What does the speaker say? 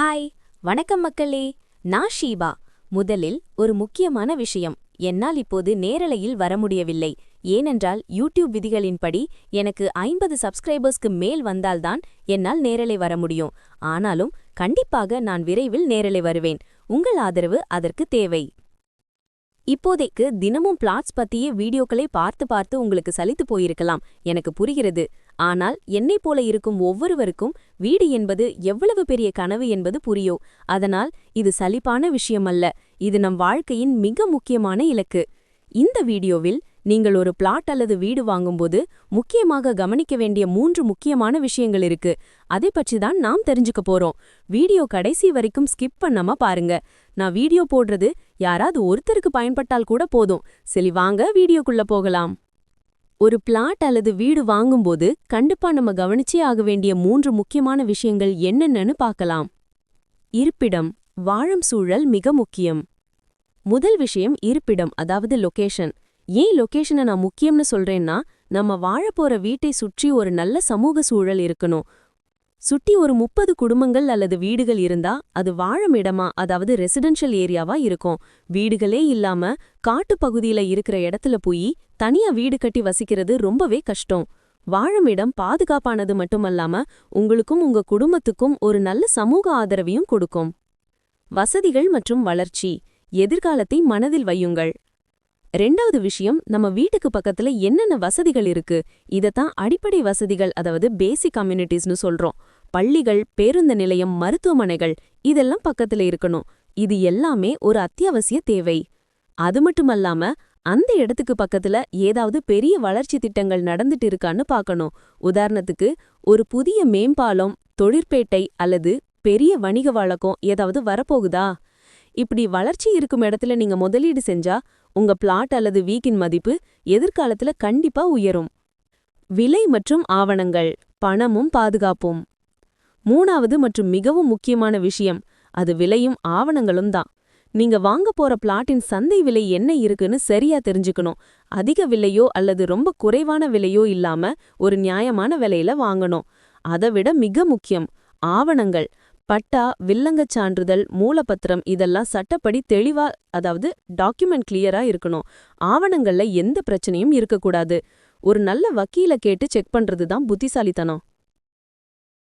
Hi வணக்கம் மக்களே. நான் ஷீபா. முதலில் ஒரு முக்கியமான விஷயம். என்னால் இப்போது நேரலையில் வர முடியவில்லை. ஏனென்றால் யூடியூப் விதிகளின்படி எனக்கு ஐம்பது சப்ஸ்கிரைபர்ஸ்க்கு மேல் வந்தால்தான் என்னால் நேரலை வர முடியும். ஆனாலும் கண்டிப்பாக நான் விரைவில் நேரலை வருவேன். உங்கள் ஆதரவு அதற்கு தேவை. இப்போதைக்கு தினமும் பிளாட்ஸ் பத்தியே வீடியோக்களை பார்த்து பார்த்து உங்களுக்கு சலித்து போயிருக்கலாம். எனக்கு புரிகிறது. ஆனால் என்னைப் போல இருக்கும் ஒவ்வொருவருக்கும் வீடு என்பது எவ்வளவு பெரிய கனவு என்பது புரியோ. அதனால் இது சலிப்பான விஷயமல்ல. இது நம் வாழ்க்கையின் மிக முக்கியமான இலக்கு. இந்த வீடியோவில் நீங்கள் ஒரு பிளாட் அல்லது வீடு வாங்கும்போது முக்கியமாக கவனிக்க வேண்டிய மூன்று முக்கியமான விஷயங்கள் இருக்கு. அதை பற்றி தான் நாம் தெரிஞ்சுக்க போறோம். வீடியோ கடைசி வரைக்கும் ஸ்கிப் பண்ணாம பாருங்க. நான் வீடியோ போடுறது யாராவது ஒருத்தருக்கு பயன்பட்டால் கூட போதும். சரி வாங்க வீடியோக்குள்ள போகலாம். ஒரு பிளாட் அல்லது வீடு வாங்கும்போது கண்டிப்பா நம்ம கவனிச்சே ஆக வேண்டிய மூன்று முக்கியமான விஷயங்கள் என்னென்னு பார்க்கலாம். இருப்பிடம் வாழும் சூழல் மிக முக்கியம். முதல் விஷயம் இருப்பிடம் அதாவது லொகேஷன் ஏன் லொகேஷனை நான் முக்கியம்னு சொல்றேன்னா நம்ம வாழப்போற வீட்டை சுற்றி ஒரு நல்ல சமூக சூழல் இருக்கணும். சுட்டி ஒரு முப்பது குடும்பங்கள் அல்லது வீடுகள் இருந்தா அது வாழும் இடமா அதாவது ரெசிடென்ஷியல் ஏரியாவா இருக்கும். வீடுகளே இல்லாம காட்டுப்பகுதியில இருக்கிற இடத்துல போய் தனியா வீடு கட்டி வசிக்கிறது ரொம்பவே கஷ்டம். வாழும் இடம் பாதுகாப்பானது மட்டுமல்லாம உங்களுக்கும் உங்க குடும்பத்துக்கும் ஒரு நல்ல சமூக ஆதரவையும் கொடுக்கும். வசதிகள் மற்றும் வளர்ச்சி. எதிர்காலத்தை மனதில் வையுங்கள். ரெண்டாவது விஷயம் நம்ம வீட்டுக்கு பக்கத்துல என்னென்ன வசதிகள் இருக்கு? இதத்தான் அடிப்படை வசதிகள் அதாவது பேசிக் கம்யூனிட்டிஸ்னு சொல்றோம். பள்ளிகள் பேருந்து நிலையம் மருத்துவமனைகள் இதெல்லாம் பக்கத்துல இருக்கணும். இது எல்லாமே ஒரு அத்தியாவசிய தேவை. அது மட்டுமல்லாம அந்த இடத்துக்கு பக்கத்துல ஏதாவது பெரிய வளர்ச்சி திட்டங்கள் நடந்துட்டு இருக்கான்னு பார்க்கணும் உதாரணத்துக்கு ஒரு புதிய மேம்பாலம் தொழிற்பேட்டை அல்லது பெரிய வணிக வழக்கம் ஏதாவது வரப்போகுதா? இப்படி வளர்ச்சி இருக்கும் இடத்துல நீங்க முதலீடு செஞ்சா உங்க பிளாட் அல்லது வீக்கின் மதிப்பு எதிர்காலத்துல கண்டிப்பா உயரும். விலை மற்றும் ஆவணங்கள் பணமும் பாதுகாப்பும். மூணாவது மற்றும் மிகவும் முக்கியமான விஷயம் அது விலையும் ஆவணங்களும் தான். நீங்க வாங்க போற பிளாட்டின் சந்தை விலை என்ன இருக்குன்னு சரியா தெரிஞ்சுக்கணும். அதிக விலையோ அல்லது ரொம்ப குறைவான விலையோ இல்லாம ஒரு நியாயமான விலையில வாங்கணும். அதை விட மிக முக்கியம் ஆவணங்கள் பட்டா வில்லங்கச் சான்றிதழ் மூலப்பத்திரம் இதெல்லாம் சட்டப்படி தெளிவா அதாவது டாக்குமெண்ட் கிளியரா இருக்கணும். ஆவணங்கள்ல எந்த பிரச்சனையும் இருக்கக்கூடாது. ஒரு நல்ல வக்கீல கேட்டு செக் பண்றது தான் புத்திசாலித்தனம்.